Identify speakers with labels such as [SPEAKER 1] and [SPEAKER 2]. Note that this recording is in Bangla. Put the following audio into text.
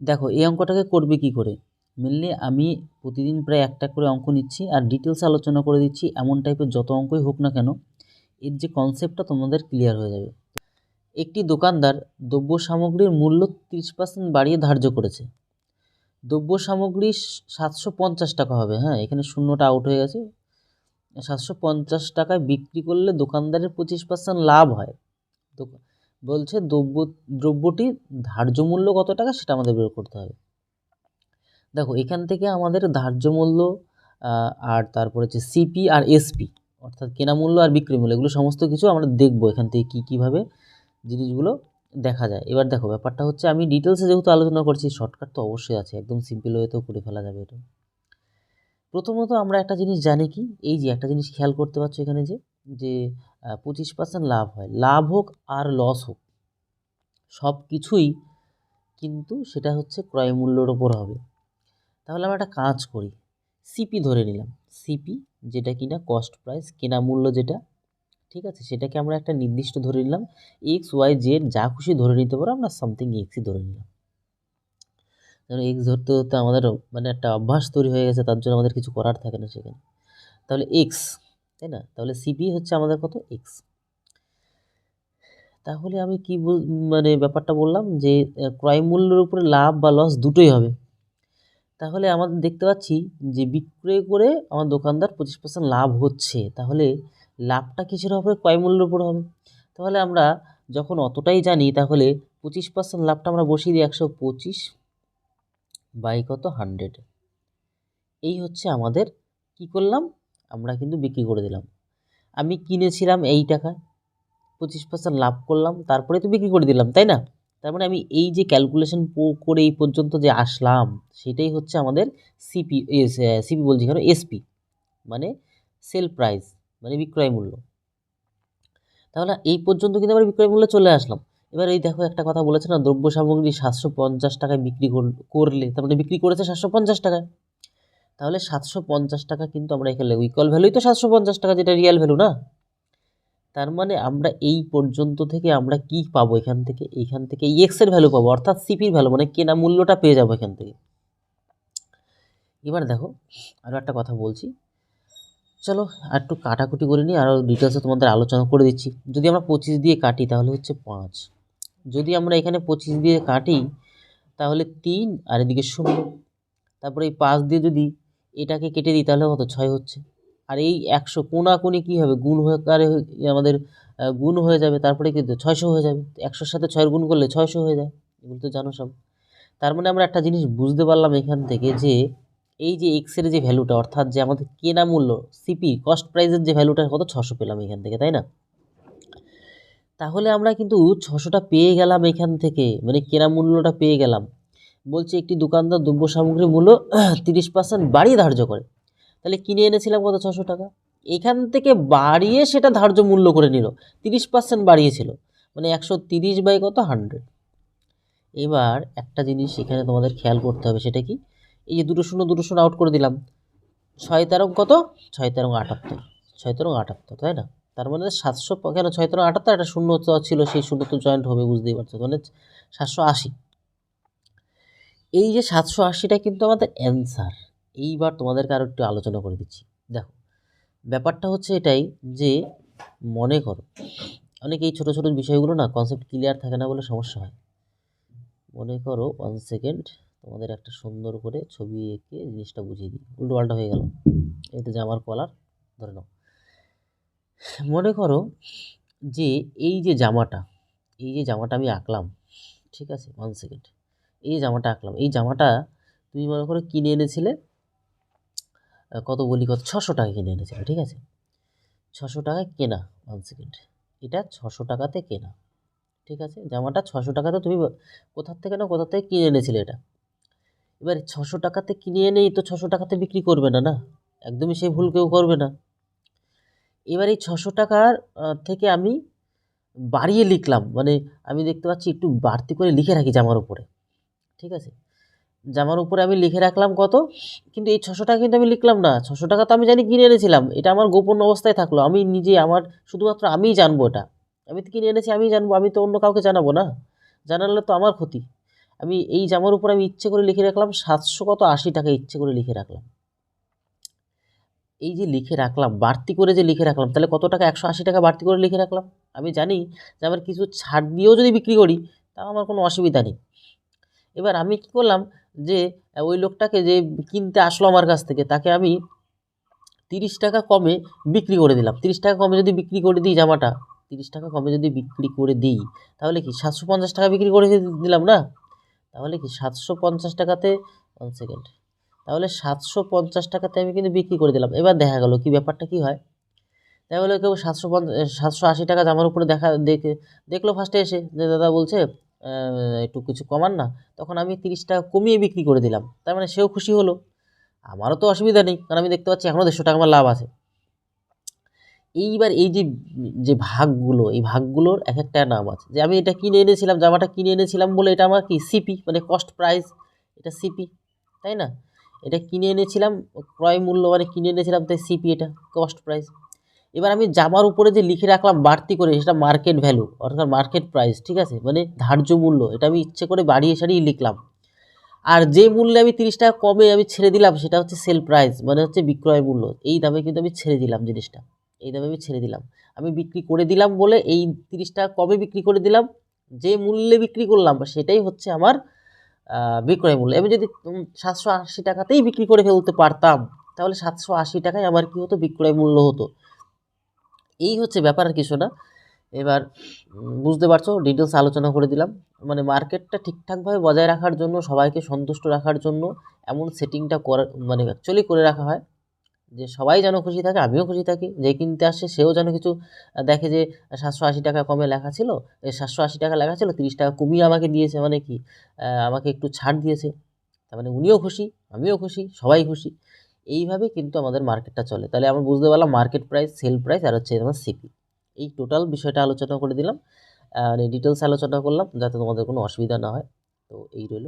[SPEAKER 1] দেখো, এই অঙ্কটাকে করবে কি করে? মেনলি আমি প্রতিদিন প্রায় একটা করে অঙ্ক নিচ্ছি আর ডিটেলস আলোচনা করে দিচ্ছি এমন টাইপের যত অঙ্কই হোক না কেন, এর যে কনসেপ্টটা তোমাদের ক্লিয়ার হয়ে যাবে। একটি দোকানদার দ্রব্য সামগ্রীর মূল্য তিরিশ পার্সেন্ট বাড়িয়ে ধার্য করেছে। দ্রব্য সামগ্রী সাতশো পঞ্চাশ টাকা হবে হ্যাঁ এখানে শূন্যটা আউট হয়ে গেছে। সাতশো পঞ্চাশ টাকায় বিক্রি করলে দোকানদারের পঁচিশ পার্সেন্ট লাভ হয়। বলছে দ্রব্য, দ্রব্যটির ধার্য মূল্য কত টাকা সেটা আমাদের বের করতে হবে। দেখো, এখান থেকে আমাদের ধার্য মূল্য আর তারপরে হচ্ছে সিপি আর এসপি অর্থাৎ কেনা মূল্য আর বিক্রি মূল্য, এগুলো সমস্ত কিছু আমরা দেখব এখান থেকে কী, কীভাবে জিনিসগুলো দেখা যায়। এবার দেখো, ব্যাপারটা হচ্ছে আমি ডিটেলসে যেহেতু আলোচনা করছি শর্টকাট তো অবশ্যই আছে, একদম সিম্পল ওয়েতেও করে ফেলা যাবে এটা। প্রথমত আমরা একটা জিনিস জানি কি, এই যে একটা জিনিস খেয়াল করতে পারছ এখানে যে যে পঁচিশ পার্সেন্ট লাভ হয়। লাভ হোক আর লস হোক, সব কিছুই কিন্তু সেটা হচ্ছে ক্রয় মূল্যর ওপর হবে। তাহলে আমরা একটা কাজ করি। সিপি ধরে নিলাম। সিপি যেটা কিনা কস্ট প্রাইস কেনা মূল্য যেটা, ঠিক আছে? সেটাকে আমরা একটা নির্দিষ্ট ধরে নিলাম। এক্স ওয়াই জেড যা খুশি ধরে নিতে পারো, আমরা সামথিং এক্সই ধরে নিলাম। কারণ এক্স ধরতে ধরতে আমাদের মানে একটা অভ্যাস তৈরি হয়ে গেছে, তার জন্য আমাদের কিছু করার থাকে না সেখানে। তাহলে এক্স তাই না? তাহলে সিপি হচ্ছে আমাদের কত? এক্স তাহলে আমি কি মানে ব্যাপারটা বললাম যে ক্রয় মূল্যের উপরে লাভ বা লস দুটোই হবে। তাহলে আমাদের দেখতে পাচ্ছি যে, বিক্রয় করে আমার দোকানদার পঁচিশ পার্সেন্ট লাভ হচ্ছে। তাহলে লাভটা কিসের হবে ক্রয় মূল্যের উপর হবে। তাহলে আমরা যখন অতটাই জানি, তাহলে পঁচিশ পার্সেন্ট লাভটা আমরা বসিয়ে দিই একশো পঁচিশ বাই কত? হান্ড্রেড। এই হচ্ছে আমাদের কি করলাম? আমরা কিন্তু বিক্রি করে দিলাম। আমি কিনেছিলাম এই টাকায় পঁচিশ পার্সেন্ট লাভ করলাম, তারপরে তো বিক্রি করে দিলাম, তাই না? তার মানে আমি এই যে ক্যালকুলেশন করে এই পর্যন্ত যে আসলাম, সেটাই হচ্ছে আমাদের সিপি সিপি বলছি কেন? এসপি মানে সেল প্রাইস মানে বিক্রয় মূল্য। তাহলে এই পর্যন্ত কিন্তু আমরা বিক্রয় মূল্যে চলে আসলাম। এবার এই দেখো একটা কথা বলেছে না, দ্রব্য সামগ্রী সাতশো পঞ্চাশ টাকায় বিক্রি কর- করলে, তার মানে বিক্রি করেছে সাতশো পঞ্চাশ টাকায়। তাহলে সাতশো পঞ্চাশ টাকা কিন্তু আমরা এখানে ইকুয়াল ভ্যালুই তো সাতশো পঞ্চাশ টাকা যেটা রিয়েল ভ্যালু না? তার মানে আমরা এই পর্যন্ত থেকে আমরা কি পাবো এখান থেকে? এখান থেকে এক্সের ভ্যালু পাবো, অর্থাৎ সিপির ভ্যালু মানে কেনা মূল্যটা পেয়ে যাব এখান থেকে। এবার দেখো আরও একটা কথা বলছি। চলো, আর একটু কাটাকুটি করে নিই আরও ডিটেলসে তোমাদের আলোচনা করে দিচ্ছি। যদি আমরা পঁচিশ দিয়ে কাটি, তাহলে হচ্ছে পাঁচ। যদি আমরা এখানে পঁচিশ দিয়ে কাটি, তাহলে তিন, আর এদিকে শূন্য। তারপরে এই পাঁচ দিয়ে যদি এটাকে কেটে দিই, তাহলে কত? ছয় হচ্ছে। আর এই একশো কোনাকুনি কী হবে? গুণ হয়ে আকারে আমাদের গুণ হয়ে যাবে, তারপরে কিন্তু ছয়শো হয়ে যাবে। একশোর সাথে ছয়ের গুণ করলে ছয়শো হয়ে যায়। এগুলো তো জানো সব। তার মানে আমরা একটা জিনিস বুঝতে পারলাম এখান থেকে যে, এই যে এক্সের যে ভ্যালুটা অর্থাৎ যে আমাদের কেনা মূল্য সিপি কস্ট প্রাইসের যে ভ্যালুটা কত? ছশো পেলাম এখান থেকে, তাই না? তাহলে আমরা কিন্তু ছশোটা পেয়ে গেলাম এখান থেকে মানে কেনা মূল্যটা পেয়ে গেলাম। বলছে একটি দোকানদার দ্রব্য সামগ্রীর মূল্য তিরিশ পার্সেন্ট বাড়িয়ে ধার্য করে। তাহলে কিনে এনেছিলাম কত? ছশো টাকা। এখান থেকে বাড়িয়ে সেটা ধার্য মূল্য করে নিল। তিরিশ পার্সেন্ট বাড়িয়েছিল। মানে একশো তিরিশ বাই কত? হান্ড্রেড। এবার একটা জিনিস এখানে তোমাদের খেয়াল করতে হবে, সেটা কি? এই যে দুটো শূন্য দুটো শূন্য আউট করে দিলাম। ছয় তেরো কত? ছয় তেরো আটাত্তর। ছয় তেরো আটাত্তর, তাই না? তার মানে সাতশো কেন ছয় তেরো আটাত্তর? একটা শূন্য ছিল, সেই শূন্য তো জয়েন্ট হবে, বুঝতেই পারছ। মানে সাতশো আশি। এই যে সাতশো আশিটা কিন্তু আমাদের অ্যান্সার এইবার তোমাদেরকে আরও একটু আলোচনা করে দিচ্ছি। দেখো, ব্যাপারটা হচ্ছে এটাই যে, মনে করো, অনেক এই ছোটো ছোটো বিষয়গুলো না কনসেপ্ট ক্লিয়ার থাকে না বলে সমস্যা হয়। মনে করো ওয়ান সেকেন্ড তোমাদের একটা সুন্দর করে ছবি এঁকে জিনিসটা বুঝিয়ে দিই। উল্টো পাল্টা হয়ে গেল। এই তো জামার কলার ধরে নাও। মনে করো যে, এই যে জামাটা, এই যে জামাটা আমি আঁকলাম, ঠিক আছে ওয়ান সেকেন্ড এই জামাটা আঁকলাম। এই জামাটা তুমি মনে করো কিনে এনেছিলে কত বলি কত, ছশো টাকা কিনে এনেছিলে, ঠিক আছে? ছশো টাকায় কেনা ওয়ান সেকেন্ড এটা ছশো টাকাতে কেনা, ঠিক আছে? জামাটা ছশো টাকাতে তুমি কোথার থেকে না কোথা থেকে কিনে এনেছিলে এটা? এবার ছশো টাকাতে কিনে এনেই তো ছশো টাকাতে বিক্রি করবে না না? একদমই সেই ভুল কেউ করবে না। এবার এই ছশো টাকার থেকে আমি বাড়িয়ে লিখলাম মানে আমি দেখতে পাচ্ছি একটু বাড়তি করে লিখে রাখি জামার উপরে। ঠিক আছে? জামার উপরে আমি লিখে রাখলাম কত? কিন্তু এই ছশো টাকা কিন্তু আমি লিখলাম না। ছশো টাকা তো আমি জানি কিনে এনেছিলাম। এটা আমার গোপন অবস্থায় থাকল। আমি নিজে আমার, শুধুমাত্র আমিই জানব এটা। আমি তো কিনে এনেছি, আমিই জানব। আমি তো অন্য কাউকে জানাব না। জানালে তো আমার ক্ষতি। আমি এই জামার উপর আমি ইচ্ছে করে লিখে রাখলাম, সাতশো কত আশি টাকা ইচ্ছে করে লিখে রাখলাম। এই যে লিখে রাখলাম, বাড়তি করে যে লিখে রাখলাম, তাহলে কত টাকা? একশো আশি টাকা বাড়তি করে লিখে রাখলাম? আমি জানি যে আমার কিছু ছাড় দিয়েও যদি বিক্রি করি, তাও আমার কোনো অসুবিধা নেই। এবার আমি কী করলাম যে ওই লোকটাকে যে কিনতে আসলো আমার কাছ থেকে, তাকে আমি তিরিশ টাকা কমে বিক্রি করে দিলাম। তিরিশ টাকা কমে যদি বিক্রি করে দিই জামাটা, তিরিশ টাকা কমে যদি বিক্রি করে দিই, তাহলে কি সাতশো পঞ্চাশ টাকা বিক্রি করে দিলাম না? তাহলে কি সাতশো পঞ্চাশ টাকাতে ওয়ান সেকেন্ড তাহলে সাতশো পঞ্চাশ টাকাতে আমি কিন্তু বিক্রি করে দিলাম। এবার দেখা গেল কি ব্যাপারটা কি হয়? তাই বলে কেউ সাতশো পঞ্চাশ, সাতশো আশি টাকা জামার উপরে দেখা, দেখে, দেখল ফার্স্টে এসে, যে দাদা বলছে একটু কিছু কমান না। তখন আমি তিরিশ টাকা কমিয়ে বিক্রি করে দিলাম। তার মানে সেও খুশি হলো। আমারও তো অসুবিধা নেই, কারণ আমি দেখতে পাচ্ছি এখনও দেড়শো টাকা আমার লাভ আছে। এইবার এই যে যে ভাগগুলো, এই ভাগগুলোর এক একটা নাম আছে। যে আমি এটা কিনে এনেছিলাম, জামাটা কিনে এনেছিলাম বলে এটা আমার কি সিপি মানে কস্ট প্রাইস এটা সিপি তাই না? এটা কিনে এনেছিলাম, ক্রয় মূল্য মানে কিনে এনেছিলাম, তাই সিপি এটা কস্ট প্রাইস এবার আমি জামার উপরে যে লিখে রাখলাম বাড়তি করে, সেটা মার্কেট ভ্যালু অর্থাৎ মার্কেট প্রাইস ঠিক আছে? মানে ধার্য মূল্য, এটা আমি ইচ্ছে করে বাড়িয়ে সারিয়ে লিখলাম। আর যে মূল্যে আমি তিরিশ টাকা কমে আমি ছেড়ে দিলাম, সেটা হচ্ছে সেল প্রাইস মানে হচ্ছে বিক্রয় মূল্য। এই দামে কিন্তু আমি ছেড়ে দিলাম জিনিসটা। এই দামে আমি ছেড়ে দিলাম। আমি বিক্রি করে দিলাম বলে এই তিরিশ টাকা কমে বিক্রি করে দিলাম। যে মূল্যে বিক্রি করলাম, সেটাই হচ্ছে আমার বিক্রয় মূল্য। আমি যদি সাতশো আশি টাকাতেই বিক্রি করে ফেলতে পারতাম, তাহলে সাতশো আশি টাকায় আমার কী হতো? বিক্রয় মূল্য হতো। এই হচ্ছে ব্যাপার আর কিছু না এবার বুঝতে পারছ ডিটেলস আলোচনা করে দিলাম। মানে মার্কেটটা ঠিকঠাকভাবে বজায় রাখার জন্য, সবাইকে সন্তুষ্ট রাখার জন্য এমন সেটিংটা করা মানে অ্যাকচুয়ালি করে রাখা হয়। যে সবাই যেন খুশি থাকে, আমিও খুশি থাকি। যে কিনতে আসছে সেও যেন কিছু দেখে যে সাতশো আশি টাকা কমে লেখা ছিল সাতশো আশি টাকা লেখা ছিল, তিরিশ টাকা কমিয়ে আমাকে দিয়েছে মানে কি আমাকে একটু ছাড় দিয়েছে। তার মানে উনিও খুশি, আমিও খুশি, সবাই খুশি। এইভাবে কিন্তু আমাদের মার্কেটটা চলে। তাহলে আমরা বুঝতে পারলাম মার্কেট প্রাইস, সেল প্রাইস আর হচ্ছে আমার সিপি। এই টোটাল বিষয়টা আলোচনা করে দিলাম। মানে ডিটেলস আলোচনা করলাম যাতে তোমাদের কোনো অসুবিধা না হয়। তো এই রইল।